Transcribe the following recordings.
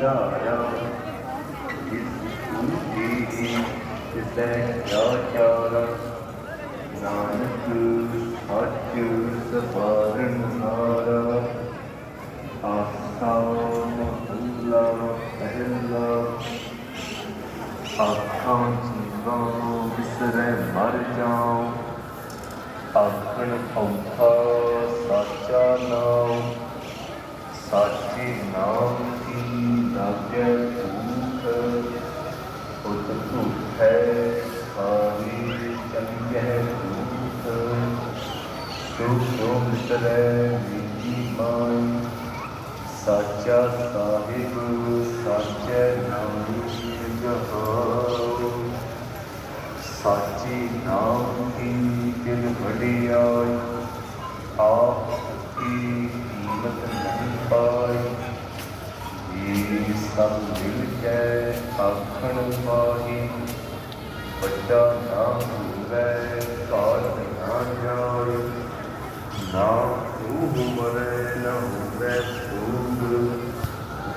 ਧਾਰਾ ਇਸ ਉਜੀ ਜਿਸੈ ਚਾਚਾਰਾ ਨਾਨਕ ਸੱਚ ਸਪਾਰਨ ਹਾਰਾ ਆਸਾ ਮਹੱਲਾ ਪਹਿਲਾ ਆਖਾਂ ਜੀਵਾਂ ਵਿਸਰੈ ਮਰ ਜਾਉ ਆਖਣ ਔਖਾ ਸਾਚਾ ਨਾਮ ਸਾਚੇ ਨਾਮ ਕੀ ਨਾਗੈ ਭੂਖ ਉਤ ਝੂਠੈ ਖਾਲੀ ਚੰਗਹਿ ਭੂਤ ਸੋ ਸੋ ਮਿਸਰੈ ਮੀਜੀ ਮਾਈ ਸਾਚਾ ਸਾਹਿਬ ਸਾਚੈ ਨਾਮ ਜਹਾਉ ਸਾਚੀ ਨਾਮ ਕੀ ਦਿਲ ਵਡਿਆਈ ਆਪ ਕੀ ਕੀਮਤ ਨਹੀਂ ਪਾਈ ਇਹ ਸਭ ਮਿਲ ਕੇ ਆਖਣ ਪਾਹੀ ਵੱਡਾ ਨਾਮ ਹੋਵੇ ਕਾਲ ਨਾ ਜਾਏ ਨਾ ਤੂੰ ਮਰੇ ਨਾ ਹੋਵੇ ਭੂਗ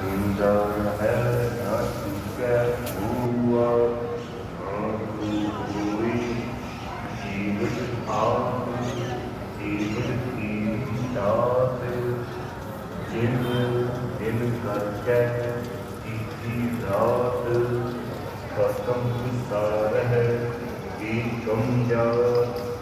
ਜਿੰਦਾ ਹੈ ਨਾ ਚੁਕੈ ਹੂਆ ਤੂੰ ਹੋਈ ਜੀਵਤ ਆਪ ਜੀਵਤ ਜਿਨ ਦਿਨ ਕਰਕੇ ਕੀਤੀ ਰਾਤ ਕਸਮ ਸਾਰ ਹੈ ਕੀ ਜਾਤ।